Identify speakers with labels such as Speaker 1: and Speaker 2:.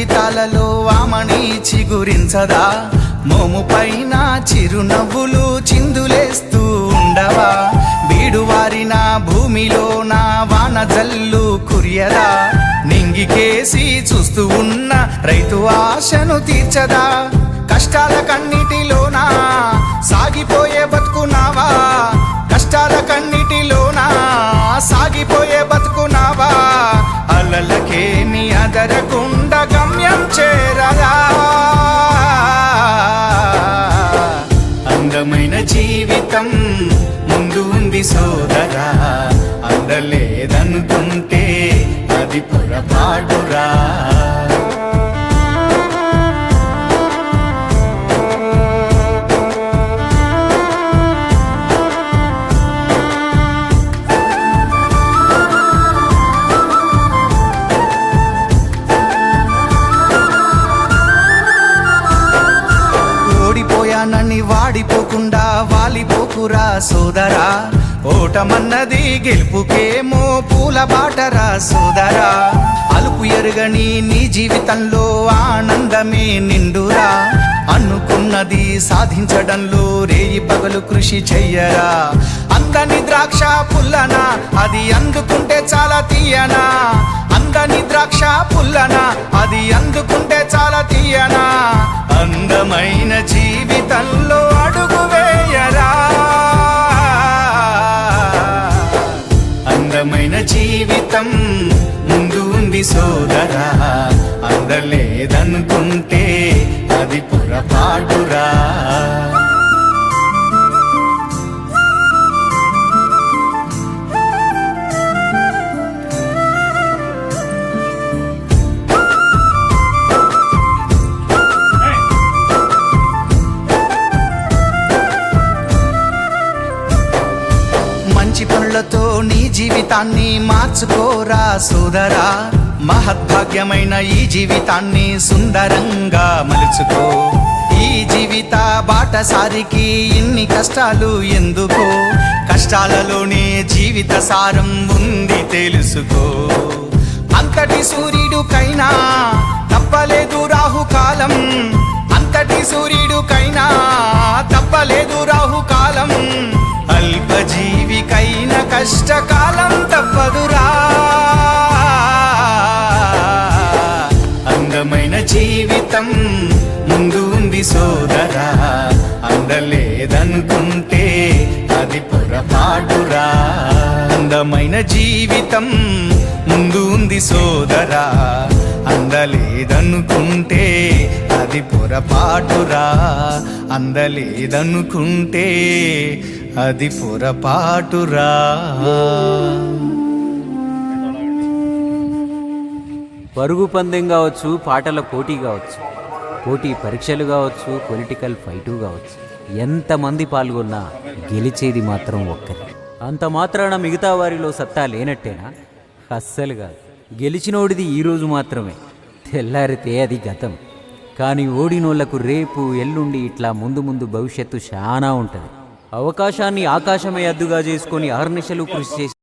Speaker 1: జీవితాలలో ఆమని చిగురించదా? మోము పైన చిరునవ్వులు చిందులేస్తూ ఉండవా? బీడువారిన భూమిలో నా వాన జల్లు కురియదా? నింగికేసి చూస్తూ ఉన్న రైతు ఆశను తీర్చదా? కష్టాల కన్నిటిలోనా? సాగిపోయే బతుకున్నావా? కష్టాల కన్నిటిలోనా? సాగిపోయే బతుకున్నావా? అలలకేమి అదరకుండా గమ్యం అందమైన జీవితం ముందు ఉంది సోదరా. అందలేదనుకుంటే అది పొరపాటురా. ఓడిపోయానని వాడిపోకుండా వాలిపోకురా సోదరా. ఓటమన్నది గెలుపుకేమో పూల బాటరా సోదరా. అలుపు ఎరుగని నీ జీవితంలో ఆనందమే నిండురా. అనుకున్నది సాధించడంలో రేయి పగలు కృషి చెయ్యరా. అందని ద్రాక్ష పుల్లనా అది అందుకుంటే చాలా తీయనా. అందని ద్రాక్ష పుల్లనా అది అందుకుంటే చాలా తీయనా. అందమైన జీవితంలో అందమైన జీవితం ముందు ఉంది సోదరా. అందలేదనుకుంటే అది పొరపాటురా. కళ్ళతో నీ జీవితాన్ని మార్చుకోరా సోదరా. మహద్భాగ్యమైన ఈ జీవితాన్ని సుందరంగా మలుచుకో. ఈ జీవిత బాటసారికి ఇన్ని కష్టాలు ఎందుకో? కష్టాలలోనే జీవిత సారం ఉంది తెలుసుకో. అంతటి సూర్యుడుకైనా తప్పలేదు రాహుకాలం. అంతటి సూర్యుడుకైనా తప్పలేదు రాహుకాలం. జీవితం ముందు ఉంది సోదరా. అందలేదనుకుంటే అది పొరపాటురా. అందమైన జీవితం ముందు ఉంది సోదరా. అందలేదనుకుంటే అది పొరపాటురా. అందలేదనుకుంటే అది పొరపాటురా.
Speaker 2: పరుగు పందెం కావచ్చు పాటల పోటీ కావచ్చు పోటీ పరీక్షలు కావచ్చు పొలిటికల్ ఫైటు కావచ్చు ఎంతమంది పాల్గొన్నా గెలిచేది మాత్రం ఒక్కరి. అంత మాత్రాన మిగతా వారిలో సత్తా లేనట్టేనా? అస్సలు కాదు. గెలిచినోడిది ఈరోజు మాత్రమే. తెల్లారితే అది గతం. కానీ ఓడినోళ్ళకు రేపు ఎల్లుండి ఇట్లా ముందు ముందు భవిష్యత్తు చాలా ఉంటుంది. అవకాశాన్ని ఆకాశమే అద్దుగా చేసుకొని ఆర్నిశలు కృషి చేసి